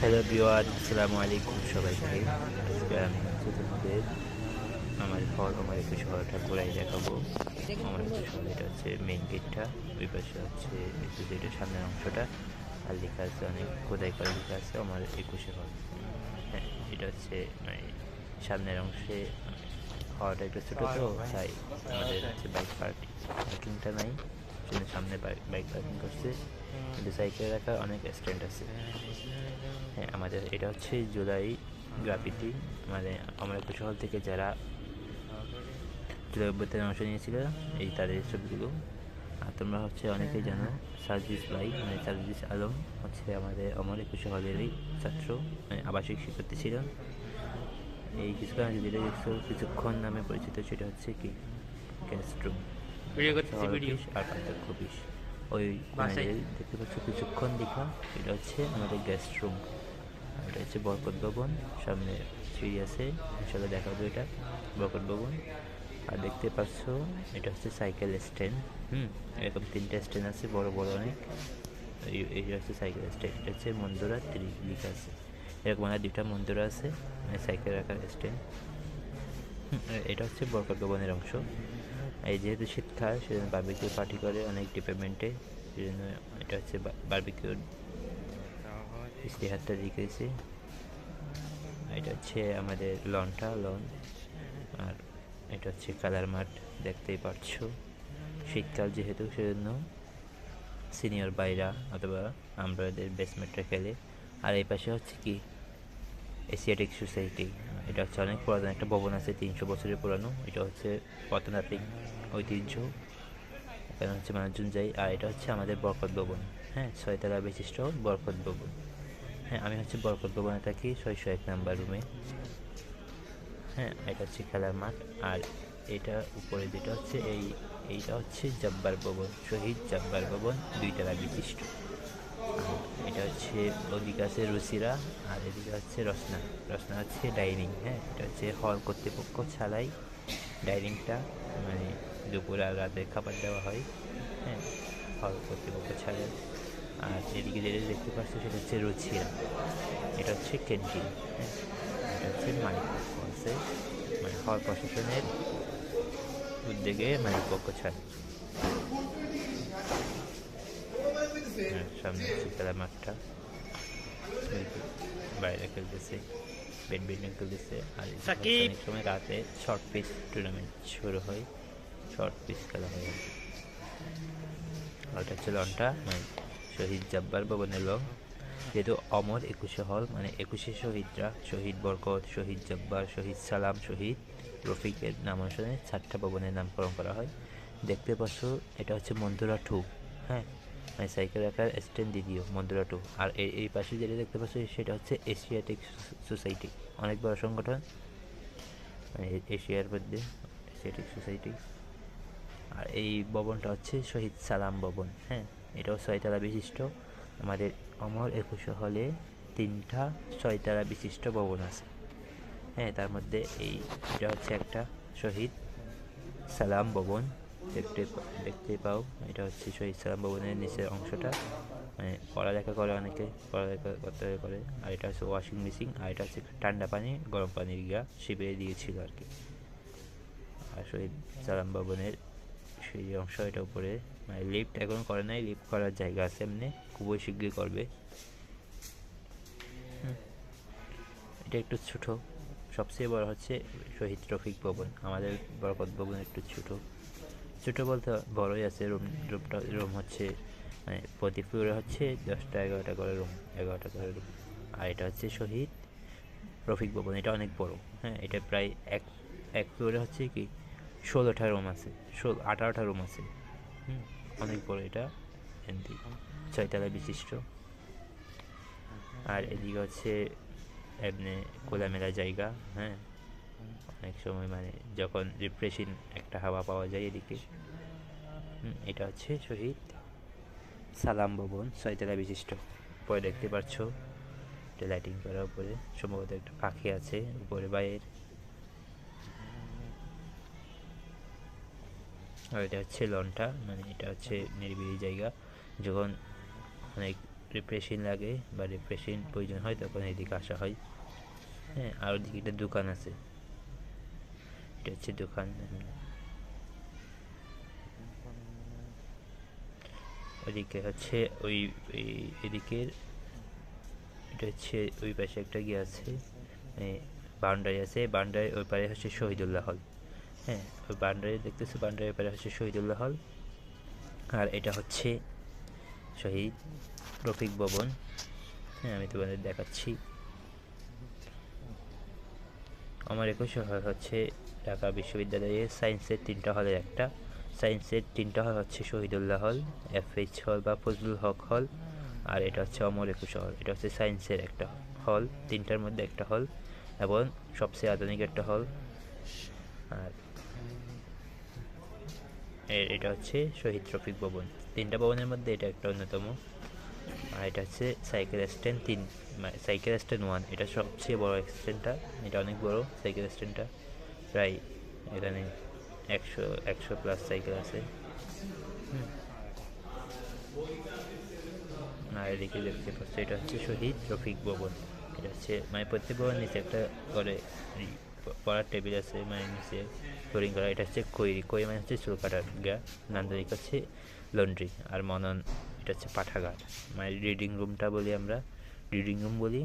Hello বিওয়ান আসসালামু আলাইকুম সবাইকে আজকে আমি তোমাদের আমার ঘর, আমার একটু শহরটা ঘোরাই দেখাবো। আমার একটু শহর, এটা হচ্ছে মেইন গেটটা ওই পাশে হচ্ছে একটু যেটা সামনের অংশটা। আর লেখা আছে অনেক, খোদাই করে লেখা আছে আমার একুশে ঘর। হ্যাঁ এটা হচ্ছে মানে সামনের অংশে হওয়াটা একটু ছোটো তো, তাই আমাদের হচ্ছে বাইক পার্কিং পার্কিংটা নাই। সেজন্য সামনে বাইক পার্কিং করছে। কিন্তু সাইকেল রাখার অনেক স্ট্যান্ড আছে। হ্যাঁ আমাদের এটা হচ্ছে জুলাই গ্রাফিতি। মানে আমরা কুশল থেকে যারা জুলাই অভ্যুত্থানে অংশ নিয়েছিল, এই তাদের ছবিগুলো। আর তোমরা হচ্ছে অনেকেই জানো সার্জিস ভাই মানে সার্জিস আলম হচ্ছে আমাদের অমর একুশে হলেরই ছাত্র মানে আবাসিক শিক্ষার্থী ছিলেন এই কিছুক্ষণ যেটা কিছুক্ষণ নামে পরিচিত, সেটা হচ্ছে কি? রুম ভিডিও করতেছি ভিডিও আর পার্থক্য ওই? কোণে দেখতে পাচ্ছ কিছুক্ষণ দেখা এটা হচ্ছে আমাদের গেস্ট রুম এটা হচ্ছে বরকত ভবন সামনে সিঁড়ি আছে ইনশাল্লাহ দেখাবো এটা বরকত ভবন। আর দেখতে পাচ্ছ এটা হচ্ছে সাইকেল স্ট্যান্ড হুম? এরকম তিনটে স্ট্যান্ড আছে বড় বড় অনেক। এই- এই হচ্ছে সাইকেল স্ট্যান্ড এটা হচ্ছে মন্দুরা ত্রি লেখা আছে। এরকম মানে দুইটা মন্দুরা আছে মানে সাইকেল রাখার স্ট্যান্ড এটা হচ্ছে বরকত ভবনের অংশ। এই যেহেতু শীতকাল সেজন্য বার্বিকিউ পার্টি করে অনেক ডিপার্টমেন্টে সেজন্য এটা হচ্ছে বার্বিকিউর ইস্তেহারটা লিখেছি এটা হচ্ছে আমাদের লনটা, লন। আর এটা হচ্ছে কালার মাঠ, দেখতেই পাচ্ছো শীতকাল যেহেতু, সেজন্য সিনিয়র বাইরা অথবা আমরা এদের বেসমেন্টটা খেলে। আর এই পাশে হচ্ছে কি? এশিয়াটিক সোসাইটি এটা হচ্ছে অনেক পুরাতন একটা ভবন আছে, তিনশো বছরের পুরানো। এটা হচ্ছে পতনাতিক ঐতিহ্য। এখানে হচ্ছে মানুষজন যাই আর এটা হচ্ছে আমাদের বরকত ভবন। হ্যাঁ ছয়তলা বিশিষ্ট বরকত ভবন। হ্যাঁ আমি হচ্ছে বরকত ভবনে থাকি ছয়শো এক নাম্বার রুমে হ্যাঁ এটা হচ্ছে খেলার মাঠ। আর এটা উপরে যেটা হচ্ছে, এই, এইটা হচ্ছে জব্বার ভবন, শহীদ জব্বার ভবন দুই দুইতলা বিশিষ্ট। এটা হচ্ছে ওদিকে আছে রুচিরা, আর এদিকে হচ্ছে রসনা। রসনা হচ্ছে ডাইনিং হ্যাঁ? এটা হচ্ছে হল কর্তৃপক্ষ ছাড়াই ডাইনিংটা মানে দুপুর আর রাতে খাবার দেওয়া হয় হ্যাঁ? হল কর্তৃপক্ষ ছাড়াই। আর এদিকে যেটা দেখতে পাচ্ছ সেটা হচ্ছে রুচিরা। এটা হচ্ছে ক্যান্টিন হ্যাঁ? এটা হচ্ছে মালিক পক্ষ মানে হল প্রশাসনের উদ্যোগে মালিক পক্ষ ছাড়ে হ্যাঁ, সামনে হচ্ছে খেলার মাঠটা। বাইরে খেলতেছে ব্যাডমিন্টন খেলতেছে। আর সাকিব! সময় রাতে শর্ট পিচ টুর্নামেন্ট শুরু হয়। শর্ট পিচ খেলা হয়। ওটা হচ্ছে লনটা মানে শহীদ জব্বার ভবনের লং যেহেতু অমর একুশে হল মানে একুশে শহীদরা শহীদ বরকত শহীদ জব্বার শহীদ সালাম শহীদ রফিকের নাম অনুসারে চারটা ভবনের নামকরণ করা হয়। দেখতে পাচ্ছ এটা হচ্ছে মন্দুরা টু হ্যাঁ? মানে সাইকেল রাখার স্ট্যান্ড দ্বিতীয়, মন্দুরা টু। আর এই এই পাশে যেটা দেখতে পাচ্ছ সেটা হচ্ছে এশিয়াটিক সোসাইটি। অনেক বড় সংগঠন। মানে এশিয়ার মধ্যে এশিয়াটিক সোসাইটি। আর এই ভবনটা হচ্ছে শহীদ সালাম ভবন হ্যাঁ? এটাও ছয়তলা বিশিষ্ট। আমাদের অমর একুশে হলে তিনটা ছয়তলা বিশিষ্ট ভবন আছে। হ্যাঁ তার মধ্যে এই এটা হচ্ছে একটা শহীদ সালাম ভবন। দেখতে দেখতে পাও। এটা হচ্ছে শহীদ সালাম ভবনের নিচের অংশটা। মানে পড়ালেখা করে অনেকে, পড়ালেখা করতে করে আর এটা হচ্ছে ওয়াশিং মেশিন আর এটা হচ্ছে ঠান্ডা পানি, গরম পানির গিয়া শিবিরে দিয়েছিল আর কি। আর শহীদ সালাম ভবনের সেই অংশ, এটা উপরে। মানে লিফট এখন করে নাই লিফট করার জায়গা আছে এমনি, খুবই শীঘ্রই করবে। এটা একটু ছোটো। সবচেয়ে বড় হচ্ছে শহীদ রফিক ভবন। আমাদের বরকত ভবন একটু ছোট। ছোট বলতে বড়ই আছে রুম রুমটা রুম হচ্ছে মানে প্রতি ফ্লোরে হচ্ছে দশটা, এগারোটা করে রুম এগারোটা করে রুম আর এটা হচ্ছে শহীদ রফিক ভবন, এটা অনেক বড় হ্যাঁ এটা প্রায় এক এক ফ্লোরে হচ্ছে কি ষোলোটা রুম আছে, ষোলো, আঠারোটা রুম আছে, হুম, অনেক বড় এটা, এমনি ছয়তলা বিশিষ্ট। আর এদিকে হচ্ছে এমনি খোলামেলা জায়গা হ্যাঁ অনেক সময় মানে যখন রিফ্রেশিং একটা হাওয়া পাওয়া যায় এদিকে। এটা হচ্ছে শহীদ সালাম ভবন ছয়তলা বিশিষ্ট। পরে দেখতে পাচ্ছ এটা লাইটিং করার উপরে। সম্ভবত একটা পাখি আছে উপরে বাইরের আর এটা হচ্ছে লনটা মানে এটা হচ্ছে নিরিবিলি জায়গা। যখন অনেক রিফ্রেশিং লাগে বা রিফ্রেশিং প্রয়োজন হয়, তখন এদিকে আসা হয়। হ্যাঁ আর ওদিকে একটা দোকান আছে। এটা হচ্ছে দোকান। ওদিকে হচ্ছে ওই এদিকের, এটা হচ্ছে ওই পাশে একটা গিয়ে আছে বাউন্ডারি আছে, বাউন্ডারি ওই পারে হচ্ছে শহীদুল্লাহ হল। হ্যাঁ ওই বাউন্ডারি দেখতেছি বাউন্ডারি পারে হচ্ছে শহীদুল্লাহ হল। আর এটা হচ্ছে শহীদ রফিক ভবন। হ্যাঁ আমি তোমাদের দেখাচ্ছি। আমার একুশ হল হচ্ছে ঢাকা বিশ্ববিদ্যালয়ের সায়েন্সের তিনটা হলের একটা। সায়েন্সের তিনটা হল হচ্ছে শহীদুল্লাহ হল, এফএইচ হল বা ফজলুল হক হল। আর এটা হচ্ছে অমর একুশ হল, এটা হচ্ছে সায়েন্সের একটা হল, তিনটার মধ্যে একটা হল এবং সবচেয়ে আধুনিক একটা হল। আর এটা হচ্ছে শহীদ রফিক ভবন, তিনটা ভবনের মধ্যে এটা একটা অন্যতম। আর এটা হচ্ছে সাইকেল স্ট্যান্ড তিন মানে সাইকেল স্ট্যান্ড ওয়ান এটা সবচেয়ে বড় স্ট্যান্ডটা এটা অনেক বড় সাইকেল স্ট্যান্ডটা প্রায় এখানে একশো একশো প্লাস সাইকেল আছে। আর এদিকে দেখতে পাচ্ছি, এটা হচ্ছে শহীদ রফিক ভবন। এটা হচ্ছে মানে প্রত্যেক ভবন, নিচে একটা করে পড়ার টেবিল আছে মানে নিচে ফ্লোরিং করা। এটা হচ্ছে কৈরি কই মানে হচ্ছে চুল কাটার গা, নান্দনিক হচ্ছে লন্ড্রি। আর মনন এটা হচ্ছে পাঠাগার। মানে রিডিং রুমটা বলি আমরা। রিডিং রুম বলি